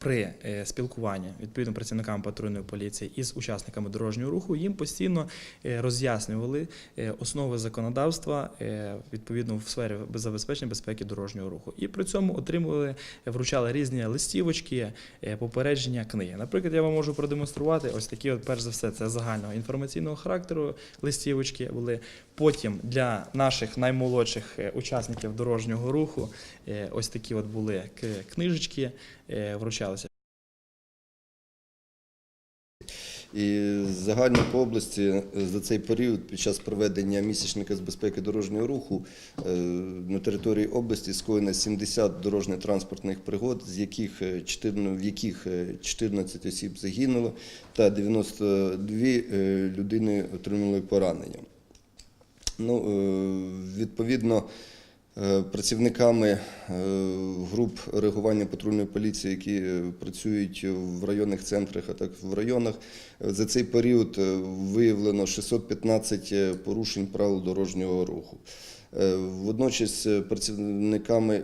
При е, спілкуванні відповідно працівниками патрульної поліції із учасниками дорожнього руху їм постійно е, роз'яснювали е, основи законодавства відповідно в сфері забезпечення безпеки дорожнього руху. І при цьому отримували, вручали різні листівочки, попередження книги. Наприклад, я вам можу продемонструвати ось такі, от, перш за все, це загального інформаційного характеру листівочки були. Потім для наших наймолодших учасників дорожнього руху ось такі от були книжечки, е, І загально по області е, за цей період під час проведення місячника з безпеки дорожнього руху е, на території області скоєно 70 дорожньо-транспортних пригод, з яких е, 14, в яких е, 14 осіб загинуло та 92 е, людини отримали поранення. Ну, е, відповідно, е, працівниками е, груп реагування патрульної поліції, які е, працюють в районних центрах, а так в районах, е, за цей період е, виявлено 615 е, порушень правил дорожнього руху. Е, Водночас е, працівниками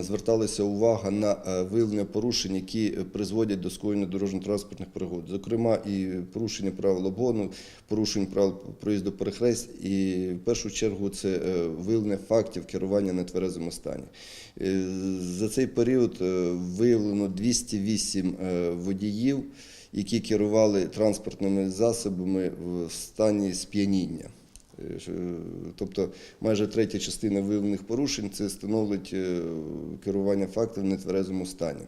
зверталася увага на е, виявлення порушень, які е, призводять до скоєння дорожньо-транспортних пригод, зокрема і порушення правил обгону, порушень правил проїзду перехрест, і в першу чергу це е, виявлення фактів керування на тверезому стані. Е, За цей період е, виявлено 208 е, водіїв, які керували транспортними засобами в стані сп'яніння. Тобто майже третя частина виявлених порушень це становить е, керування фактом в нетверезому стані.